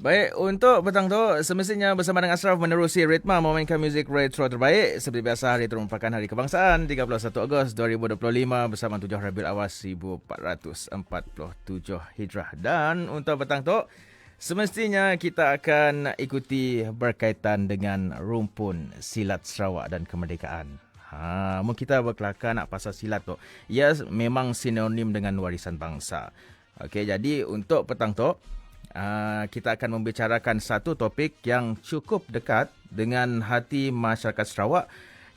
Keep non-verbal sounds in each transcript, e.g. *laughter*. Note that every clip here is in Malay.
Baik, untuk petang tu semestinya bersama dengan Ashraf menerusi ritma memainkan muzik retro terbaik. Seperti biasa hari itu merupakan hari kebangsaan 31 Ogos 2025 bersama 7 Rabiul Awal 1447 Hijrah. Dan untuk petang tu semestinya kita akan ikuti berkaitan dengan rumpun silat Sarawak dan kemerdekaan. Ha, mungkin kita berkelakar nak pasal silat tu. Ia memang sinonim dengan warisan bangsa. Okey, jadi untuk petang tu uh, kita akan membicarakan satu topik yang cukup dekat dengan hati masyarakat Sarawak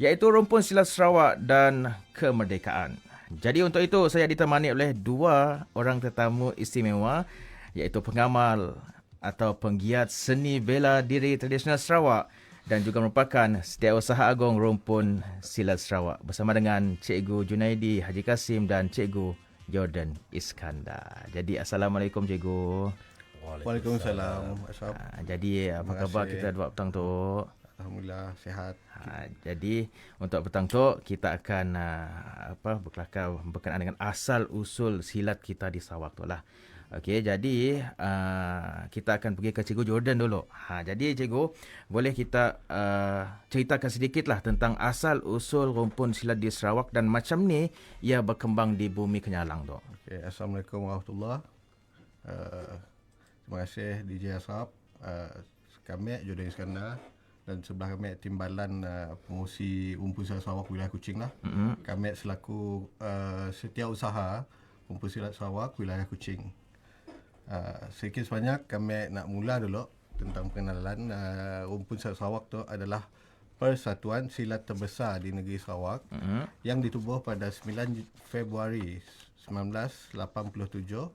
iaitu rumpun silat Sarawak dan kemerdekaan. Jadi untuk itu saya ditemani oleh dua orang tetamu istimewa iaitu pengamal atau penggiat seni bela diri tradisional Sarawak dan juga merupakan setiausaha agung rumpun silat Sarawak bersama dengan Cikgu Junaidi Haji Kasim dan Cikgu Jordan Iskandar. Jadi assalamualaikum cikgu. Waalaikumsalam. Ha, jadi apa khabar kita dua petang tu? Alhamdulillah sihat. Ha, jadi untuk petang tu kita akan uh, apa berkelakar berkenaan dengan asal usul silat kita di Sarawak tu lah. Okey, jadi uh, kita akan pergi ke Cikgu Jordan dulu. Ha, jadi Cikgu, boleh kita uh, ceritakan sedikitlah tentang asal usul rumpun silat di Sarawak dan macam ni ia berkembang di bumi Kenyalang tu. Okey, Assalamualaikum warahmatullahi uh, Terima kasih DJ Asap. Uh, kami Jordan Iskandar dan sebelah kami timbalan uh, pengusi Umpun Silat Sarawak wilayah Kuching lah. Mm-hmm. Kami selaku uh, setiausaha Umpun Silat Sarawak wilayah Kuching. Uh, sedikit sebanyak kami nak mula dulu tentang pengenalan uh, Umpun Sarawak tu adalah persatuan silat terbesar di negeri Sarawak mm-hmm. yang ditubuh pada 9 Februari 1987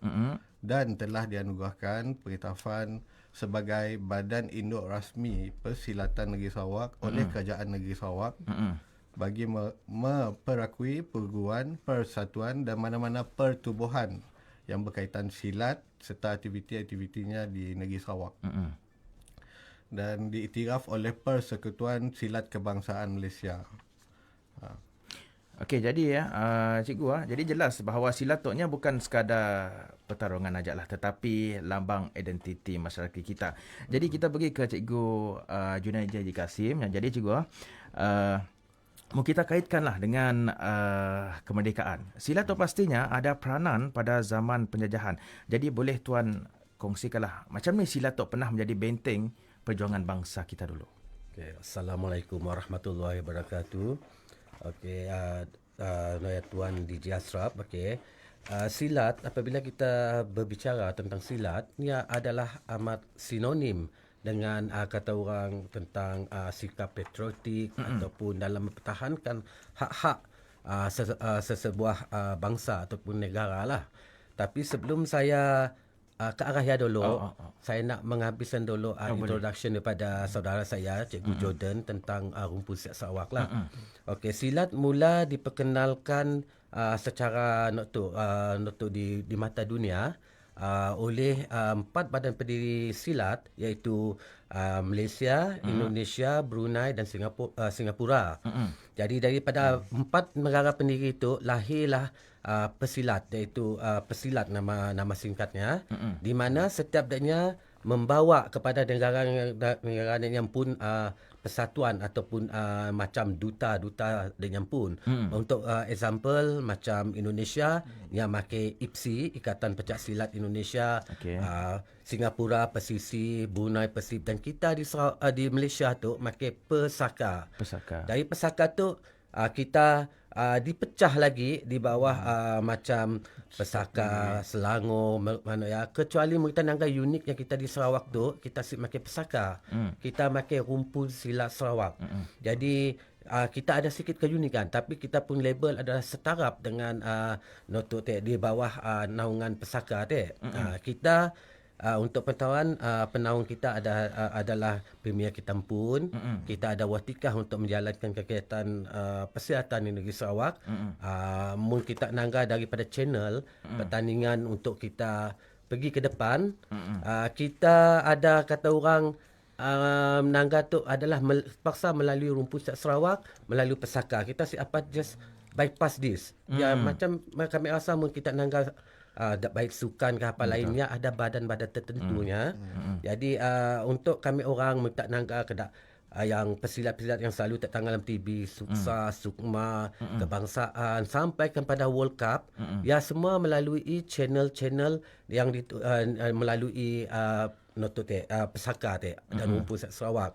mm-hmm. dan telah dianugerahkan pengetahuan sebagai badan induk rasmi Persilatan Negeri Sarawak mm-hmm. oleh Kerajaan Negeri Sarawak mm-hmm. bagi me- memperakui perguruan, persatuan dan mana-mana pertubuhan yang berkaitan silat serta aktiviti-aktivitinya di Negeri Sarawak. Mm-hmm. Dan diiktiraf oleh Persekutuan Silat Kebangsaan Malaysia. Ha. Okey, jadi ya, uh, cikgu ah, jadi jelas bahawa silat toknya bukan sekadar pertarungan ajaklah tetapi lambang identiti masyarakat kita. Jadi kita pergi ke cikgu uh, Junaid Jaji Kasim yang jadi cikgu ah, uh, mau kita kaitkanlah dengan uh, kemerdekaan. Silat tu pastinya ada peranan pada zaman penjajahan. Jadi boleh tuan kongsikanlah macam ni silat tu pernah menjadi benteng perjuangan bangsa kita dulu. Okay. Assalamualaikum warahmatullahi wabarakatuh. Okey, uh, uh, Tuan DJ Asraf, okey. Uh, silat, apabila kita berbicara tentang silat, ia adalah amat sinonim dengan uh, kata orang tentang uh, sikap patriotik mm-hmm. ataupun dalam mempertahankan hak-hak uh, ses- uh, sesebuah uh, bangsa ataupun negara lah. Tapi sebelum saya uh, ke arah ya dulu. Oh, oh, oh. Saya nak menghabiskan dulu uh, oh, introduction boleh. daripada saudara saya Cikgu mm-hmm. Jordan tentang uh, rumpun silat Sarawak lah. Mm-hmm. Okey, silat mula diperkenalkan uh, secara notu uh, notu di di mata dunia uh, oleh uh, empat badan pendiri silat iaitu uh, Malaysia, mm-hmm. Indonesia, Brunei dan Singapura. Uh, Singapura. Mm-hmm. Jadi daripada mm-hmm. empat negara pendiri itu lahirlah uh, pesilat iaitu uh, pesilat nama nama singkatnya mm-hmm. di mana setiap daknya membawa kepada negara-negara yang pun uh, persatuan ataupun uh, macam duta-duta dengan pun hmm. untuk uh, example macam Indonesia hmm. yang pakai IPSI Ikatan Pencak Silat Indonesia okay. uh, Singapura Persisi Brunei Persib dan kita di uh, di Malaysia tu pakai Pesaka Pesaka dari Pesaka tu uh, kita uh, dipecah lagi di bawah uh, macam pesaka Selangor mana ya kecuali kita nangga unik yang kita di Sarawak tu kita si makan pesaka mm. kita makan rumpun silat Sarawak mm-hmm. jadi uh, kita ada sedikit keunikan tapi kita pun label adalah setarap dengan uh, notuk di bawah uh, naungan pesaka tu mm-hmm. uh, kita uh, untuk pengetahuan uh, penaung kita ada uh, adalah Premier Kitampun. Mm-hmm. Kita ada watikah untuk menjalankan kegiatan uh, persiapan di negeri Sarawak. Mm-hmm. Uh, mungkin kita nangga daripada channel mm-hmm. pertandingan untuk kita pergi ke depan. Mm-hmm. Uh, kita ada kata orang uh, nangga tu adalah mel- paksa melalui rumput Sarawak, melalui pesaka. Kita siapa just bypass this. Mm-hmm. Ya macam kami rasa mungkin kita nangga uh, baik sukan ke apa lainnya ada badan-badan tertentunya. Jadi uh, untuk kami orang minta nangga kedak uh, yang pesilat-pesilat yang selalu tertanggal dalam TV, Suksa, Sukma, Kebangsaan sampai kepada World Cup, ya semua melalui channel-channel yang di, uh, uh, melalui uh, noto te uh, pesaka te dan rumpun Sarawak.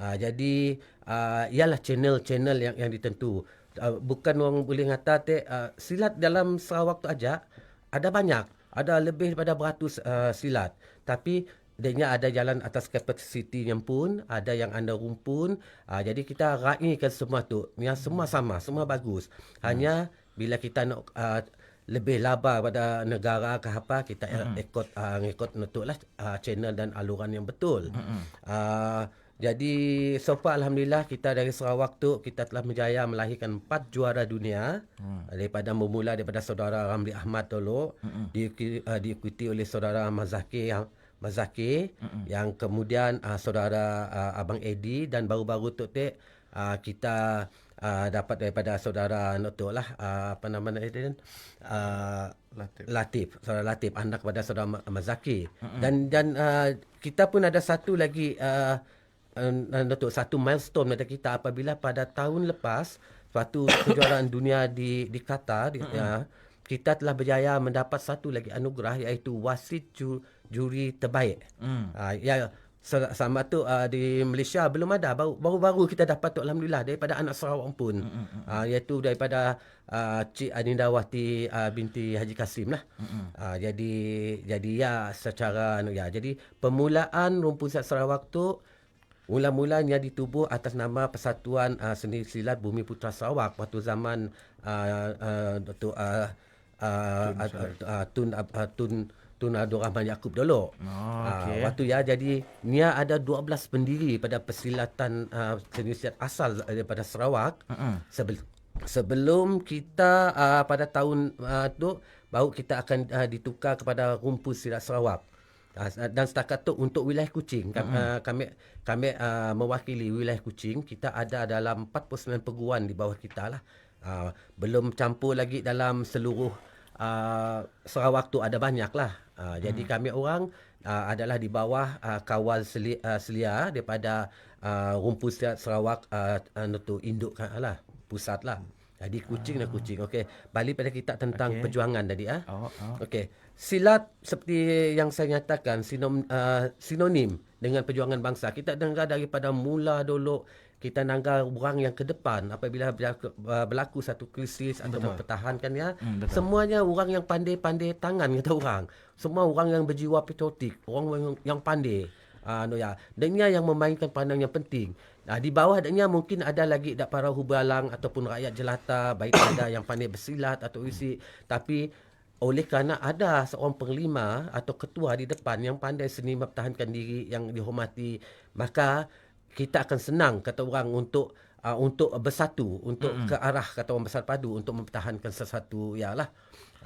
Uh, jadi uh, ialah channel-channel yang yang ditentu. Uh, bukan orang boleh kata te uh, silat dalam Sarawak tu aja ada banyak. Ada lebih daripada beratus uh, silat. Tapi dia ada jalan atas kapasiti yang pun, ada yang under rumpun. Uh, jadi kita raikan semua tu. Yang semua sama, semua bagus. Hanya bila kita nak uh, lebih laba pada negara ke apa kita mm-hmm. ikut uh, ikut nutuk lah uh, channel dan aluran yang betul. Mm-hmm. Uh, jadi so far alhamdulillah kita dari Sarawak tu kita telah berjaya melahirkan empat juara dunia mm. daripada bermula daripada saudara Ramli Ahmad dulu mm-hmm. diikuti, uh, diikuti oleh saudara Mazaki yang Mazaki mm-hmm. yang kemudian uh, saudara uh, Abang Edi dan baru-baru tu te uh, kita uh, dapat daripada saudara Noto lah uh, apa nama dia uh, Latif. Latif saudara Latif anak kepada saudara Mazaki mm-hmm. dan dan uh, kita pun ada satu lagi uh, uh, Noto satu milestone pada kita apabila pada tahun lepas suatu *coughs* kejuaraan dunia di di Qatar di, mm-hmm. uh, kita telah berjaya mendapat satu lagi anugerah iaitu wasit ju, juri terbaik. Mm. Uh, ya sama tu uh, di Malaysia belum ada baru baru kita dapat tu alhamdulillah daripada anak Sarawak pun mm, mm, mm. Uh, iaitu daripada uh, Cik Anindawati uh, binti Haji Kasim lah mm, mm. Uh, jadi jadi ya secara ya jadi permulaan rumpun Sarawak tu mula-mulanya ditubuh atas nama Persatuan uh, Seni Silat Bumi Putra Sarawak waktu zaman uh, uh, Dr. Uh, uh, Tun, uh, Tun, uh, Tun Tun Abdul Rahman Yaakob dulu. Oh, okay. uh, waktu ya jadi Nia ada 12 pendiri pada persilatan uh, seni silat asal daripada Sarawak. Uh-uh. Sebelum sebelum kita uh, pada tahun uh, tu baru kita akan uh, ditukar kepada rumpun silat Sarawak. Uh, dan setakat tu untuk wilayah Kuching uh, kami kami uh, mewakili wilayah Kuching kita ada dalam 49 perguruan di bawah kita lah. Uh, belum campur lagi dalam seluruh uh, Sarawak tu ada banyak lah. Uh, hmm. Jadi kami orang uh, adalah di bawah uh, kawal seli, uh, selia daripada uh, rumpus Sarawak uh, uh, induk lah, pusat lah. Jadi kucing dan kucing. Okey, balik pada kita tentang okay. perjuangan tadi ah. Oh, oh. Okey. Silat seperti yang saya nyatakan sinom, uh, sinonim dengan perjuangan bangsa. Kita dengar daripada mula dulu kita nanggar orang yang ke depan apabila berlaku, uh, berlaku satu krisis atau mempertahankan ya. Hmm, semuanya orang yang pandai-pandai tangan kata orang. Semua orang yang berjiwa patriotik orang yang, pandai uh, no ya. Dan yang memainkan peranan yang penting. Nah di bawah dia mungkin ada lagi dak para hubalang ataupun rakyat jelata baik ada yang pandai bersilat atau isi. Tapi oleh kerana ada seorang penglima atau ketua di depan yang pandai seni mempertahankan diri yang dihormati maka kita akan senang kata orang untuk uh, untuk bersatu untuk mm-hmm. ke arah kata orang besar padu untuk mempertahankan sesuatu ya lah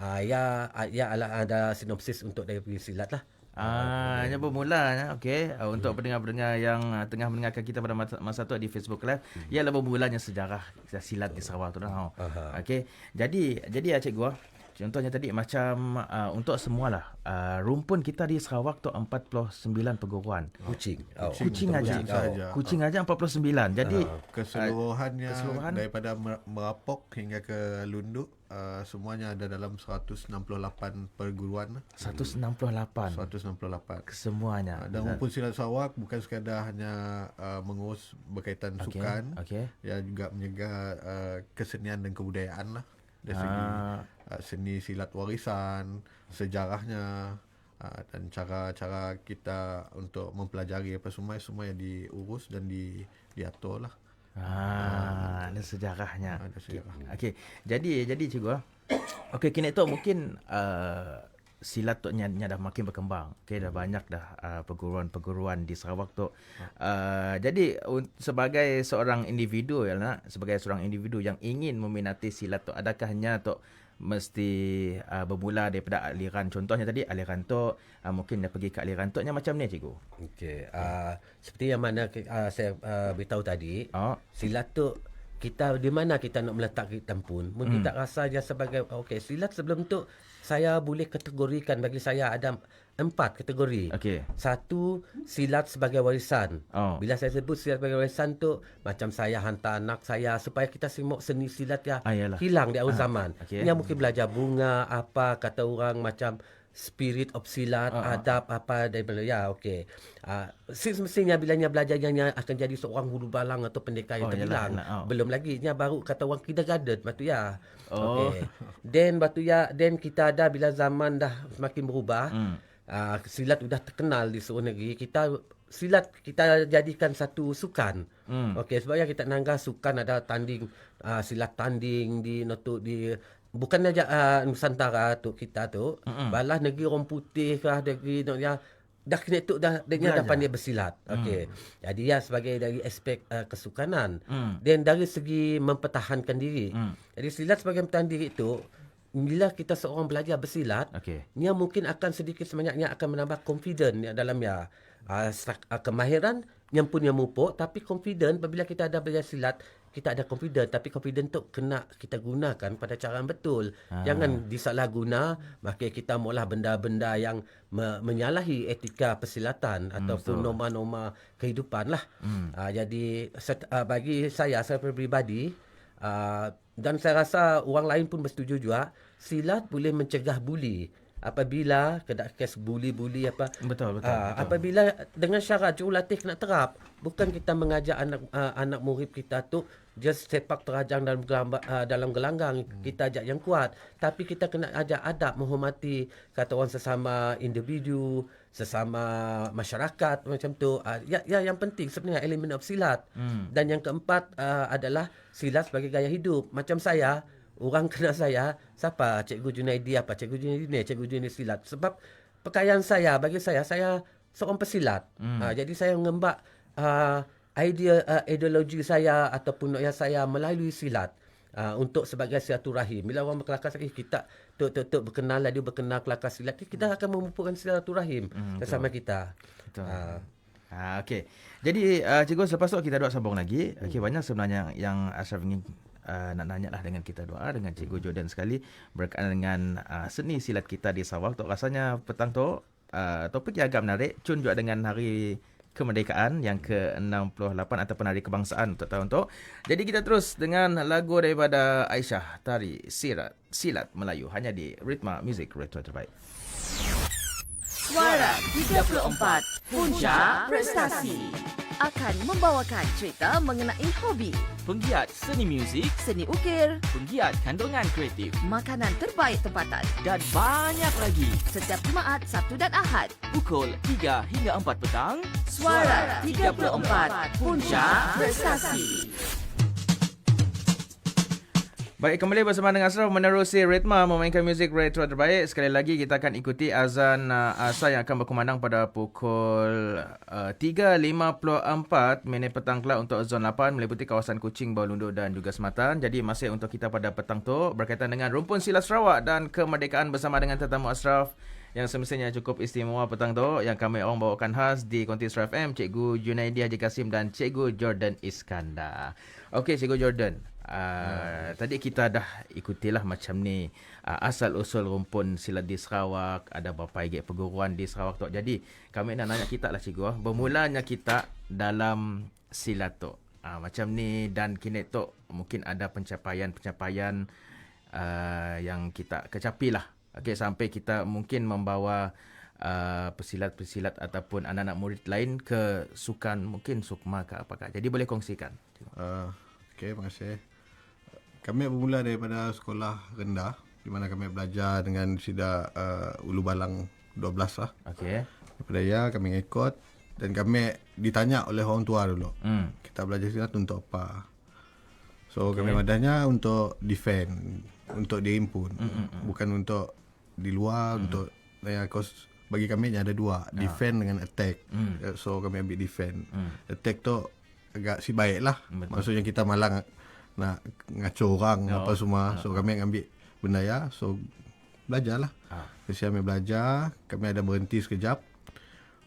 uh, ya ya ala ada sinopsis untuk dari silat lah Ah, hanya bermula ya. Okey, uh, untuk pendengar-pendengar yang uh, tengah mendengarkan kita pada masa, masa tu di Facebook Live, ialah bermulanya sejarah silat di Sarawak tu dah. Okey. Jadi jadi ya cikgu, Contohnya tadi macam uh, untuk semualah uh, rumpun kita di Sarawak tu 49 perguruan. Kucing. Oh. Kucing, aja. Kucing aja. Kucing aja 49. Jadi uh, keseluruhannya uh, keseluruhan daripada Merapok hingga ke Lunduk uh, semuanya ada dalam 168 perguruan. 168. 168. Kesemuanya. Uh, dan rumpun silat Sarawak bukan sekadar hanya uh, mengurus berkaitan okay. sukan. Okay. Ya juga menjaga uh, kesenian dan kebudayaan lah dari segi uh, seni silat warisan, sejarahnya uh, dan cara-cara kita untuk mempelajari apa semua semua yang diurus dan di diatur lah. Ah, ada sejarahnya. Ada sejarah. Okey. Jadi jadi cikgu. Okey, kini tu mungkin uh, silat tu nya, nya dah makin berkembang. Okey dah banyak dah uh, perguruan-perguruan di Sarawak tu. Uh, jadi sebagai seorang individu ya nak sebagai seorang individu yang ingin meminati silat tu adakah hanya tu mesti uh, bermula daripada aliran contohnya tadi aliran tu uh, mungkin dah pergi ke aliran tu nya macam ni cikgu. Okey. Uh, seperti yang mana uh, saya uh, beritahu tadi, oh. silat tu kita di mana kita nak meletak kita pun. Mungkin Hmm. tak rasa dia sebagai okey silat sebelum tu saya boleh kategorikan bagi saya ada empat kategori. Okey. Satu silat sebagai warisan. Oh. Bila saya sebut silat sebagai warisan tu macam saya hantar anak saya supaya kita semua seni silat ya Ah, yalah. hilang di awal zaman. okey. Dia mungkin belajar bunga apa kata orang macam spirit of silat, Ah, ah. adab apa daripada ya okey. Uh, semestinya bila nya belajar yang akan jadi seorang hulu balang atau pendekar Oh, yang yalah, terbilang. yalah, oh. Belum lagi nya baru kata orang kindergarten batu ya. Oh. Okey. Then batu ya then kita ada bila zaman dah semakin berubah. Hmm. Uh, silat sudah terkenal di seluruh negeri. Kita silat kita jadikan satu sukan. Hmm. Okey, sebabnya kita nangga sukan ada tanding uh, silat tanding di notuk di bukan saja uh, Nusantara tu kita tu, mm-hmm. balah negeri orang putih kah negeri ya dah kena tu dah dia dah pandai bersilat. Okey. Jadi ya sebagai dari aspek uh, kesukanan dan dari segi mempertahankan diri. Hmm. Jadi silat sebagai mempertahankan diri itu bila kita seorang belajar bersilat, Okey. Nia mungkin akan sedikit sebanyaknya akan menambah confident ya, dalam ya uh, uh, kemahiran yang punya mupuk tapi confident apabila kita ada belajar silat kita ada confident tapi confident tu kena kita gunakan pada cara yang betul Ah. jangan disalahguna maka kita maulah benda-benda yang me- menyalahi etika persilatan ataupun norma-norma kehidupan lah Hmm. uh, jadi set, uh, bagi saya saya peribadi uh, dan saya rasa orang lain pun bersetuju juga silat boleh mencegah buli apabila kena kes buli-buli apa Betul, betul, Ah, betul. apabila dengan syarat jurulatih kena terap bukan kita mengajak anak uh, anak murid kita tu just sepak terajang dalam gelamba, uh, dalam gelanggang Hmm. kita ajak yang kuat tapi kita kena ajak adab menghormati kata orang sesama individu sesama masyarakat macam tu uh, ya, ya yang penting sebenarnya elemen of silat Hmm. dan yang keempat uh, adalah silat sebagai gaya hidup macam saya orang kenal saya siapa cikgu Junaidi apa cikgu Junaidi ni cikgu Junaidi silat sebab pakaian saya bagi saya saya seorang pesilat hmm. uh, jadi saya mengembak uh, idea uh, ideologi saya ataupun ya saya melalui silat uh, untuk sebagai silaturahim bila orang berkelakar eh, kita tok tok tok berkenal dia berkenal kelakar silat kita akan memupukkan silaturahim hmm, bersama kita Betul. Ah. Ah, okey. Jadi uh, cikgu selepas tu kita doa sambung lagi. Okey banyak sebenarnya yang Ashraf ingin uh, nak nanya lah dengan kita doa dengan cikgu Jordan sekali berkaitan dengan uh, seni silat kita di Sarawak. Tok rasanya petang tu uh, topik yang agak menarik cun juga dengan hari kemerdekaan yang ke-68 ataupun hari kebangsaan untuk tahun tu. Jadi kita terus dengan lagu daripada Aisyah Tari Sirat Silat Melayu hanya di Ritma Music Retro terbaik. Suara 34 Punca Prestasi akan membawakan cerita mengenai hobi, penggiat seni muzik, seni ukir, penggiat kandungan kreatif. Makanan terbaik tempatan. Dan banyak lagi. setiap Jumaat, Sabtu dan Ahad. Pukul 3 hingga 4 petang, Suara 34 Punca Prestasi. Baik, kembali bersama dengan Asraf menerusi ritma memainkan muzik retro terbaik. Sekali lagi kita akan ikuti azan uh, asar yang akan berkumandang pada pukul uh, 3.54 minit petang kelak untuk zon 8 meliputi kawasan Kuching, Bawah Lundur dan juga Sematan. Jadi masih untuk kita pada petang tu berkaitan dengan rumpun silat Sarawak dan kemerdekaan bersama dengan tetamu Asraf yang semestinya cukup istimewa petang tu yang kami orang bawakan khas di Konti Asraf FM Cikgu Junaidi Haji Kasim dan Cikgu Jordan Iskandar. Okey Cikgu Jordan, Uh, tadi kita dah ikutilah macam ni uh, asal usul rumpun silat di Sarawak, ada berapa igit perguruan di Sarawak tu. Jadi kami nak nanya kita lah cikgu, ah, bermulanya kita dalam silat tu. Uh, macam ni dan kini tu mungkin ada pencapaian-pencapaian uh, yang kita kecapi lah. Okey sampai kita mungkin membawa uh, pesilat-pesilat ataupun anak-anak murid lain ke sukan mungkin sukma ke apakah. Jadi boleh kongsikan. Uh, okay, terima kasih. Kami bermula daripada sekolah rendah di mana kami belajar dengan sida uh, Ulu Balang 12 lah. Okey. Daripada ya kami ikut dan kami ditanya oleh orang tua dulu. Hmm. Kita belajar silat untuk apa? So okay. kami madahnya untuk defend, untuk diimpun. Mm-hmm. Bukan untuk di luar mm-hmm. untuk ya kos bagi kami ada dua, defend dengan attack. Mm. So kami ambil defend. Mm. Attack tu agak si baik lah. Betul. Maksudnya kita malang nak ngaco orang Oh. apa semua. So kami ambil benda ya. So belajarlah. Ah. Kasi kami belajar, kami ada berhenti sekejap.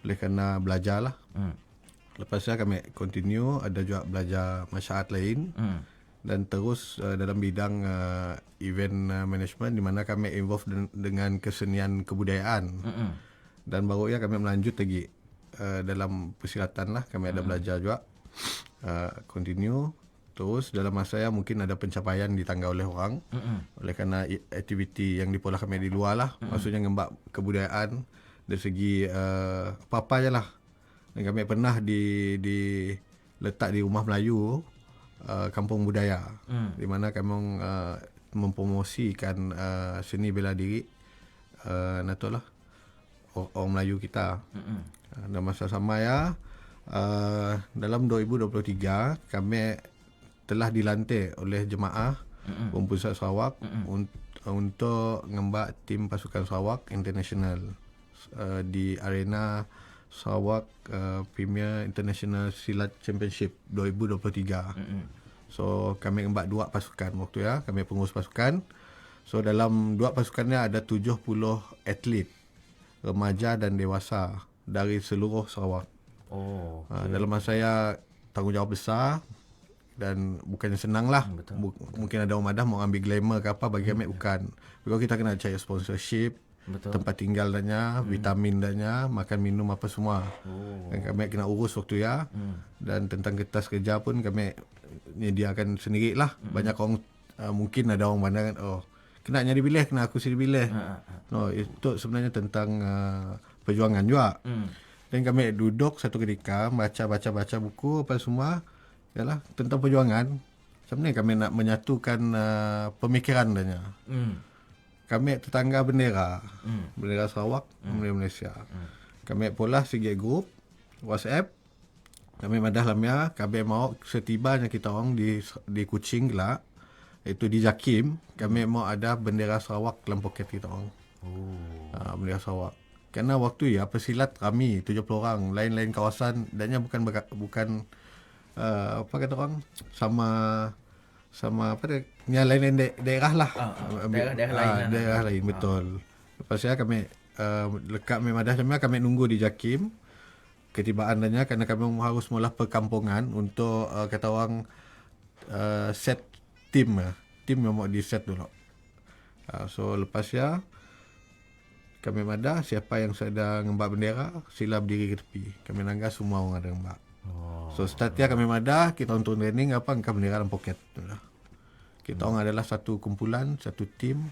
Oleh kerana belajar lah. Hmm. Lepas tu kami continue ada juga belajar masyarakat lain Hmm. Dan terus uh, dalam bidang uh, event uh, management di mana kami involved den- dengan kesenian kebudayaan. Mm-mm. Dan baru ya kami melanjut lagi uh, dalam persilatan lah kami ada belajar juga uh, continue terus dalam masa ya mungkin ada pencapaian ditangga oleh orang Mm-mm. oleh kerana i- aktiviti yang dipolah kami di luar lah mm. maksudnya ngembak kebudayaan dari segi uh, apa-apa je lah dan kami pernah di di letak di rumah Melayu uh, kampung budaya Mm. di mana kami uh, mempromosikan uh, seni bela diri uh, natulah orang, orang Melayu kita Mm-mm. uh, dan masa sama ya uh, dalam 2023 kami telah dilantik oleh jemaah Mm-mm. Pemusat Sarawak un- untuk ngembak tim pasukan Sarawak International uh, di arena Sarawak uh, Premier International Silat Championship 2023. Mm-mm. So kami ngembak dua pasukan waktu ya, kami pengurus pasukan. So dalam dua pasukannya ada 70 atlet remaja dan dewasa dari seluruh Sarawak. Oh. Uh, dalam masa saya tanggungjawab besar dan bukannya senang lah. Hmm, betul. Bu- mungkin ada orang madah mau ambil glamour ke apa bagi kami bukan. Because kita kena cari sponsorship, Betul. tempat tinggal dannya, vitamin dannya, makan minum apa semua. Oh. Dan kami kena urus waktu ya. Hmm. Dan tentang kertas kerja pun kami menyediakan sendiri lah. Hmm. Banyak orang uh, mungkin ada orang pandang oh kena nyari bilih, kena aku sendiri bilih. Ha, ha, ha. No, itu sebenarnya tentang uh, perjuangan juga. Mm. Dan kami duduk satu ketika baca-baca-baca buku apa semua yalah tentang perjuangan. Sebenarnya kami nak menyatukan uh, pemikiran danya. Mm. Kami tetangga bendera. Mm. Bendera Sarawak, bendera Malaysia. Kami pula segi grup WhatsApp. Kami madah lamia, kami mau setibanya kita orang di di Kuching lah. Itu di Jakim, kami mau ada bendera Sarawak dalam poket kita orang. Oh. uh, bendera Sarawak. Kerana waktu ya pesilat kami 70 orang, lain-lain kawasan dannya bukan bukan uh, apa kata orang sama sama apa dia yang lain-lain da- daerah lah. Ah, ah, Ambil- daerah-daerah ah, lain lah. Daerah lain betul. Lepas ya kami uh, lekat kami madah kami kami nunggu di Jakim ketibaan dannya kerana kami harus mula perkampungan untuk uh, kata orang uh, set tim lah. Tim yang mau di set dulu. Uh, so lepas ya kami madah siapa yang sedang ngembak bendera sila berdiri ke tepi. Kami nangga semua orang ada ngembak. Oh. So ya kami madah kita untuk training apa angkat bendera dalam poket tu lah. Kita Hmm. orang adalah satu kumpulan, satu tim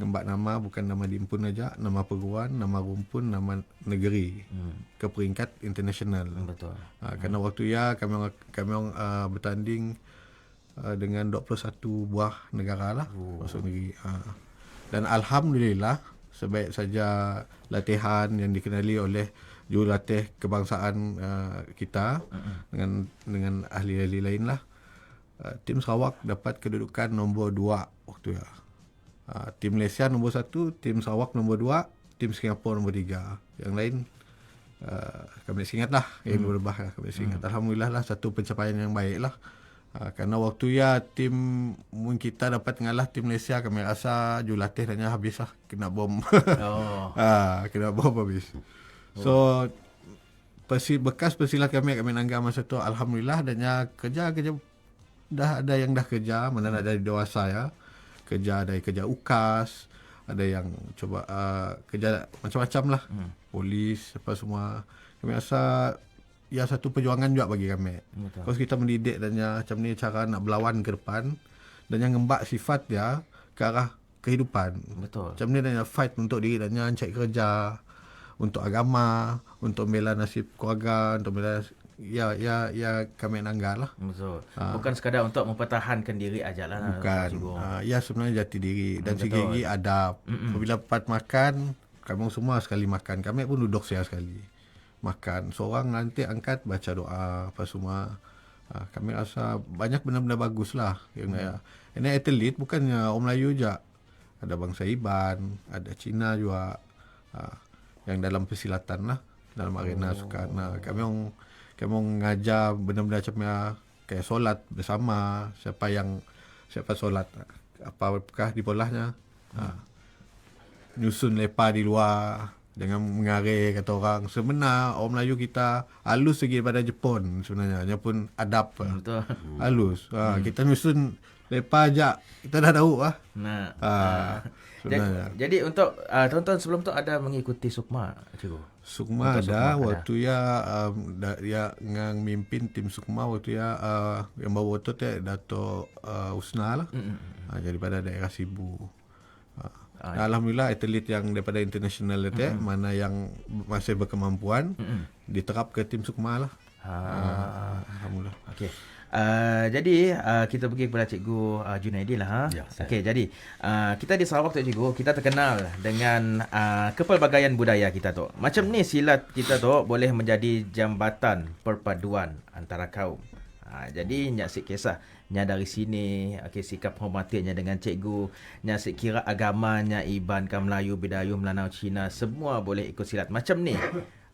ngembak nama bukan nama diimpun aja, nama perguruan, nama rumpun, nama negeri Hmm. ke peringkat international. Betul. Ha, kerana waktu ya kami orang kami orang uh, bertanding uh, dengan 21 buah negara lah oh. masuk negeri. Ha. Dan alhamdulillah sebaik saja latihan yang dikenali oleh jurulatih kebangsaan uh, kita uh-huh. dengan dengan ahli-ahli lain lah. Uh, tim Sarawak dapat kedudukan nombor 2 waktu ya. Uh, tim Malaysia nombor 1, tim Sarawak nombor 2, tim Singapura nombor 3. Yang lain uh, kami ingat lah yang hmm. berubah lah kami ingat Alhamdulillah lah satu pencapaian yang baik lah uh, kerana waktu ya tim mungkin kita dapat ngalah tim Malaysia kami rasa jurulatih dannya habis lah kena bom Oh. *laughs* ah kena bom habis so pesi, bekas pesilat kami kami nangga masa tu Alhamdulillah dannya kerja kerja dah ada yang dah kerja mana nak dari dewasa ya kerja ada yang kerja UKAS ada yang coba uh, kerja macam-macam lah hmm. polis apa semua kami rasa ya satu perjuangan juga bagi kami Betul. kalau kita mendidik dan ya, macam ni cara nak berlawan ke depan dan yang ngembak sifat dia ke arah kehidupan Betul. macam ni dan ya, fight untuk diri dan yang cari kerja untuk agama untuk membela nasib keluarga untuk membela ya ya ya kami nangga lah Betul. Bukan sekadar untuk mempertahankan diri aja lah. Bukan. Uh, ya sebenarnya jati diri dan betul. segi-segi adab. Mm-mm. Apabila part makan, kami semua sekali makan. Kami pun duduk saya sekali. Makan. Seorang nanti angkat baca doa apa semua. Uh, kami rasa banyak benda-benda bagus lah. Yang mm. ya. Ini atlet bukannya orang Melayu je. Ada bangsa Iban, ada Cina juga. Uh, yang dalam persilatan lah. Dalam arena oh. sukan. Nah, kami orang kami orang ngajar benda-benda macam ya kayak solat bersama siapa yang siapa solat apakah di bolahnya hmm. ha. nyusun lepa di luar Jangan mengarir kata orang. Sebenar orang Melayu kita halus lagi daripada Jepun sebenarnya. Dia pun adab. lah. Betul. Halus. Ha, Kita nyusun lepas ajak. Kita dah tahu lah. Nah. Ha, Jadi, sebenarnya. jadi untuk uh, tonton sebelum tu ada mengikuti Sukma cikgu. Sukma Untuk ada Sukma waktu ya um, da, ya ngang mimpin tim Sukma waktu ya uh, yang bawa tu teh Dato uh, Usna lah. Ha, daripada daerah Sibu. Ha. Ah, Alhamdulillah atlet yang daripada international itu mm mana yang masih berkemampuan Mm-mm. diterap ke tim Sukma lah. Ha. Ha, Alhamdulillah. Okey. Uh, jadi uh, kita pergi kepada Cikgu uh, Junaidi lah. Ha? Ya. Okey, jadi uh, kita di Sarawak tu Cikgu, kita terkenal dengan uh, kepelbagaian budaya kita tu. Macam ni silat kita tu boleh menjadi jambatan perpaduan antara kaum. Ha, jadi nyak sik kisah nya dari sini okey sikap hormatinya dengan cikgu nya kira agama nya iban kam Melayu Bidayuh Melanau Cina semua boleh ikut silat macam ni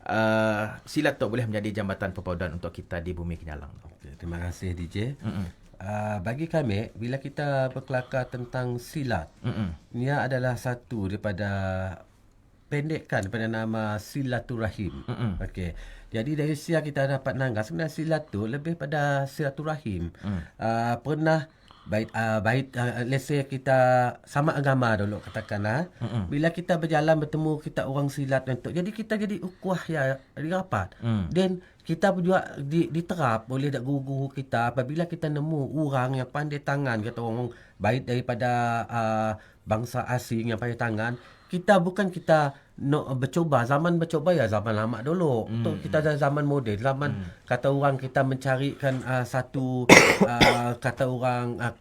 uh, silat tu boleh menjadi jambatan perpaduan untuk kita di bumi Kenyalang. Okay, terima kasih DJ. Mm-mm. Uh, bagi kami, bila kita berkelakar tentang silat, Mm-mm. ia adalah satu daripada pendekkan daripada nama silaturahim. Okey. Jadi dari siap kita dapat nanggap sebenarnya silat tu lebih pada silaturahim. Mm. Uh, pernah baik uh, baik uh, let's say kita sama agama dulu katakanlah Mm-mm. bila kita berjalan bertemu kita orang silat untuk jadi kita jadi ukuah ya rapat Mm. dan kita juga di, diterap oleh dak guru-guru kita apabila kita nemu orang yang pandai tangan kata orang baik daripada uh, bangsa asing yang pandai tangan kita bukan kita nak bercuba. Zaman bercuba ya zaman lama dulu. Mm. tu kita dah zaman moden. Zaman mm. kata orang kita mencarikan uh, satu *coughs* uh, kata orang uh,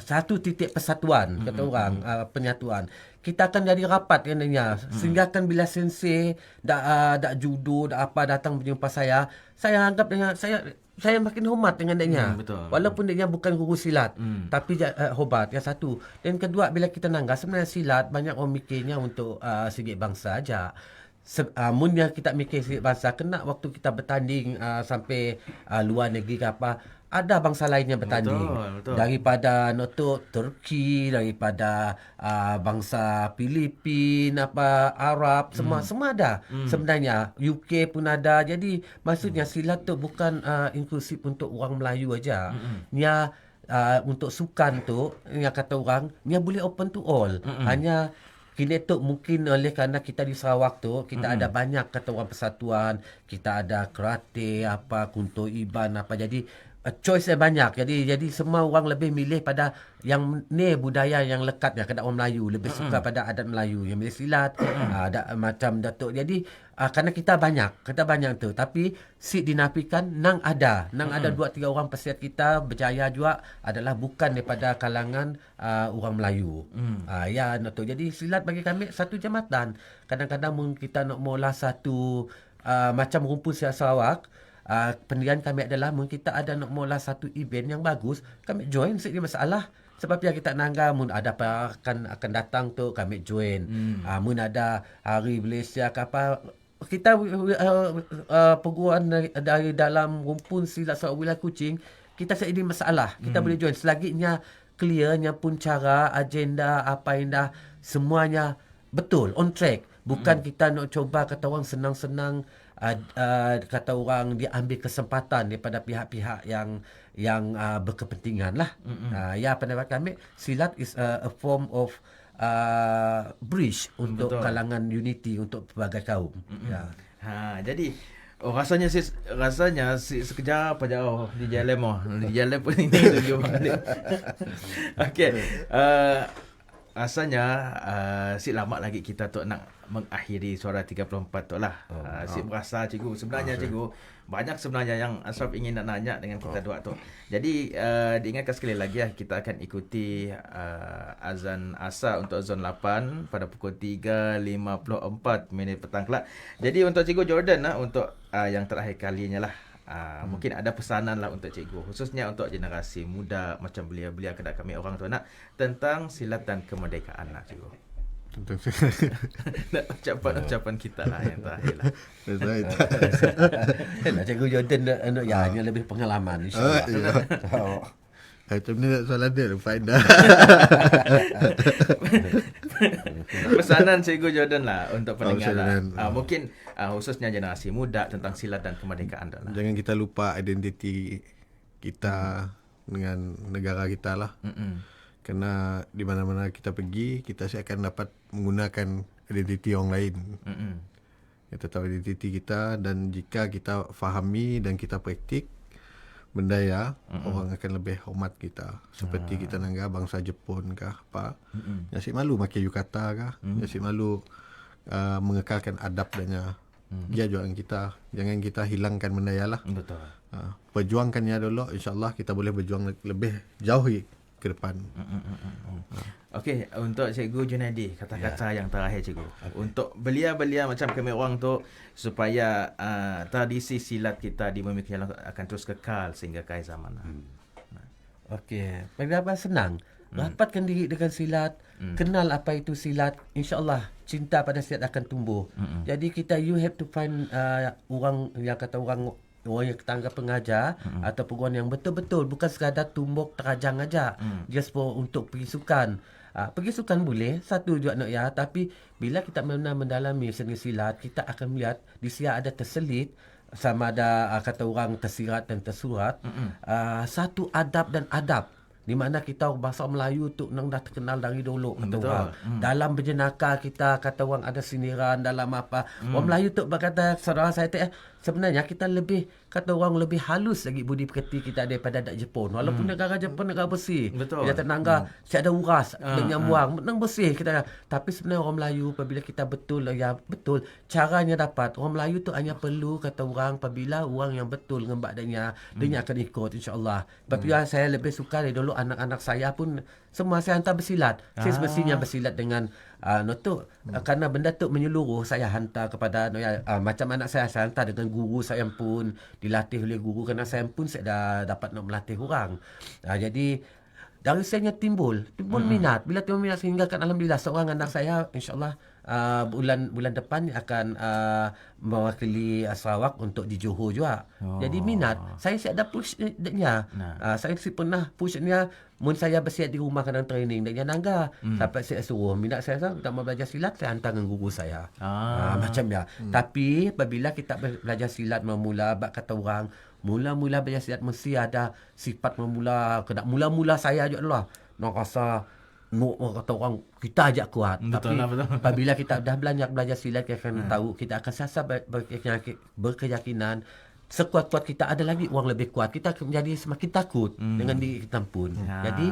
satu titik persatuan kata orang uh, penyatuan. Kita akan jadi rapat katanya sehingga kan bila sensei dak uh, dak judo dak apa datang berjumpa saya saya anggap dengan saya saya makin hormat dengan dia. Hmm, betul. Walaupun dia bukan guru silat, Hmm. tapi uh, hormat yang satu. Dan kedua bila kita nanggap sebenarnya silat banyak orang mikirnya untuk uh, segi bangsa aja. Se- uh, mun yang kita mikir segi bangsa kena waktu kita bertanding uh, sampai uh, luar negeri ke apa ada bangsa lain yang bertanding. Betul, betul. daripada noto Turki daripada uh, bangsa Filipin apa Arab semua semua ada sebenarnya. UK pun ada. Jadi maksudnya silat tu bukan uh, inklusif untuk orang Melayu aja. Nya uh, untuk sukan tu yang kata orang nya boleh open to all. Hanya Kini tu mungkin oleh kerana kita di Sarawak tu kita ada banyak kata orang persatuan, kita ada karate apa kunto iban apa. Jadi uh, choice dia banyak. Jadi jadi semua orang lebih milih pada yang ni budaya yang lekat ya kepada orang Melayu, lebih suka pada adat Melayu yang milih silat, uh, ada macam datuk. Jadi uh, kerana kita banyak, kita banyak tu tapi si dinafikan nang ada, nang ada dua tiga orang pesiat kita berjaya juga adalah bukan daripada kalangan uh, orang Melayu. Hmm. Ah ya tu. Jadi silat bagi kami satu jambatan. Kadang-kadang mungkin kita nak mula satu uh, macam rumpun Sarawak Uh, pendirian kami adalah mungkin kita ada nak mula satu event yang bagus, kami join sikit masalah. Sebab yang kita nangga mun ada apa akan akan datang tu kami join. Hmm. Uh, mun ada hari Malaysia ke apa kita uh, uh, perguruan dari, dari dalam rumpun silat wilayah Kuching kita ada masalah. Kita hmm. boleh join selaginya clearnya pun cara, agenda, apa yang dah semuanya betul on track. Bukan hmm. kita nak cuba kata orang senang-senang uh, uh, kata orang dia ambil kesempatan daripada pihak-pihak yang yang uh, berkepentingan lah. Mm-hmm. Uh, ya pendapat kami silat is a, a form of uh, bridge untuk Betul. kalangan unity untuk pelbagai kaum. Mm-hmm. Ya. Ha, jadi oh rasanya si rasanya si sekejap aja oh di jalan oh di jalan pun ini *laughs* tuju balik. *laughs* Okey. Uh, rasanya uh, si lama lagi kita tu nak mengakhiri suara 34 tu lah. Oh, uh, si berasa cikgu sebenarnya cikgu banyak sebenarnya yang Asraf ingin nak nanya dengan kita dua tu. Jadi uh, diingatkan sekali lagi lah kita akan ikuti uh, azan asa untuk zon 8 pada pukul 3.54 minit petang kelak. Jadi untuk cikgu Jordan lah untuk uh, yang terakhir kalinya lah Uh, hmm. Mungkin ada pesanan lah untuk cikgu Khususnya untuk generasi muda Macam belia-belia kedak kami orang tu nak Tentang silat dan kemerdekaan lah cikgu Dan Ucapan-ucapan kita lah yang terakhir lah right. Lah *laughs* cikgu Jordan nak, nak ya, yang lebih pengalaman insya-Allah. Oh. Macam ni nak soalan dia Faedah *laughs* Pesanan Cikgu Jordan lah untuk pendengar lah. Uh, mungkin uh, khususnya generasi muda tentang silat dan kemerdekaan dah lah. Jangan kita lupa identiti kita dengan negara kita lah. Mm-mm. Kerana di mana-mana kita pergi, kita saya akan dapat menggunakan identiti orang lain. Mm-mm. Kita tahu identiti kita dan jika kita fahami dan kita praktik benda ya, mm-hmm. orang akan lebih hormat kita. Seperti kita nangga bangsa Jepun kah apa. Mm-hmm. Yasik malu pakai yukata kah. Mm-hmm. Yasik malu uh, mengekalkan adab dan mm-hmm. dia jualan kita. Jangan kita hilangkan benda ya lah. Betul. Uh, perjuangkannya dulu insyaallah kita boleh berjuang le- lebih jauh ke depan. Okey, untuk Cikgu Junaidi, kata-kata yang terakhir Cikgu. Untuk belia-belia macam kami orang tu supaya uh, tradisi silat kita di Bumi Kialang akan terus kekal sehingga akhir zaman. Hmm. Okey, bagaimana senang. Rapatkan diri dengan silat, kenal apa itu silat, insya-Allah cinta pada silat akan tumbuh. Jadi kita you have to find uh, orang yang kata orang orang yang tangga pengajar mm ataupun orang yang betul-betul bukan sekadar tumbuk terajang aja. Mm. Just for untuk pergi sukan. Uh, pergi sukan boleh, satu juga nak ya, tapi bila kita benar mendalami seni silat, kita akan melihat di sini ada terselit sama ada uh, kata orang tersirat dan tersurat uh, satu adab dan adab di mana kita bahasa Melayu tu nang dah terkenal dari dulu kata Betul. orang. Hmm. Dalam berjenaka kita kata orang ada sindiran dalam apa. Hmm. Orang Melayu tu berkata saudara saya tu eh, sebenarnya kita lebih kata orang lebih halus lagi budi pekerti kita daripada dak Jepun. Walaupun hmm. negara Jepun negara bersih. Betul. Dia tenangga hmm. siap ada uras Ah, dengan buang menang bersih kita. Tapi sebenarnya orang Melayu apabila kita betul ya betul caranya dapat orang Melayu tu hanya perlu kata orang apabila orang yang betul dengan badannya hmm. dia akan ikut insyaallah. Tapi hmm. saya lebih suka dari dulu anak-anak saya pun semua saya hantar bersilat. Saya semestinya bersilat dengan uh, no tu hmm. kerana benda tu menyeluruh saya hantar kepada no, ya, uh, macam anak saya saya hantar dengan guru saya pun dilatih oleh guru kerana saya pun saya dah dapat nak melatih orang. Uh, jadi dari saya timbul timbul hmm. minat bila timbul minat sehingga kan alhamdulillah seorang anak saya insyaallah uh, bulan bulan depan akan uh, mewakili uh, Sarawak untuk di Johor juga. Oh. Jadi minat saya siap ada push dia. Nah. Uh, saya si pernah push dia mun saya bersiap di rumah kadang training dia nangga hmm. sampai saya suruh minat saya saya tak mau belajar silat saya hantar dengan guru saya. Ah. Ah, macam ya. Hmm. Tapi apabila kita be- belajar silat memula bab kata orang mula-mula belajar silat mesti ada sifat memula kena mula-mula saya juga lah. Nak rasa kata orang kita ajak kuat. Betul Tapi lah, betul. *laughs* apabila kita dah belajar belajar silat kita akan tahu kita akan sasa ber- berkeyakinan, sekuat-kuat kita ada lagi orang lebih kuat. Kita akan menjadi semakin takut hmm. dengan diri kita pun. Ha. Jadi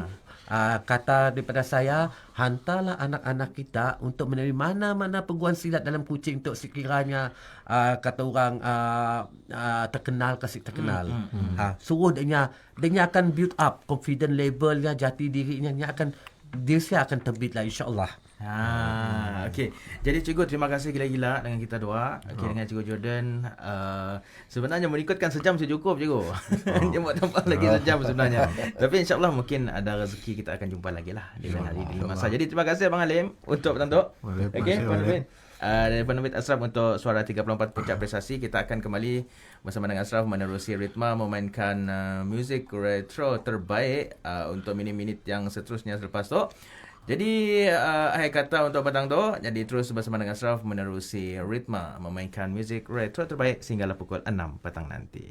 uh, kata daripada saya hantarlah anak-anak kita untuk menerima mana-mana peguam silat dalam kucing untuk sekiranya uh, kata orang uh, uh, terkenal kasih terkenal. Hmm, hmm, hmm. Ha, suruh dia dia akan build up confident levelnya jati dirinya dia akan dia saya akan terbit lah insyaAllah. Ha, okey. Jadi cikgu terima kasih gila-gila dengan kita dua. Okey Oh. dengan cikgu Jordan uh, sebenarnya mengikutkan sejam sudah cukup cikgu. *laughs* Dia mau tambah lagi sejam sebenarnya. *laughs* Tapi insya-Allah mungkin ada rezeki kita akan jumpa lagi lah di lain hari di masa. Jadi terima kasih Abang Alim untuk bertantuk. Waalaikumsalam. Okey, Puan Nubin. Uh, dan Puan Nubin Asraf untuk suara 34 puncak prestasi kita akan kembali bersama dengan Asraf menerusi ritma memainkan uh, muzik retro terbaik uh, untuk minit-minit yang seterusnya selepas tu. Jadi uh, akhir kata untuk petang tu Jadi terus bersama dengan Asraf menerusi ritma Memainkan muzik retro terbaik Sehinggalah pukul 6 petang nanti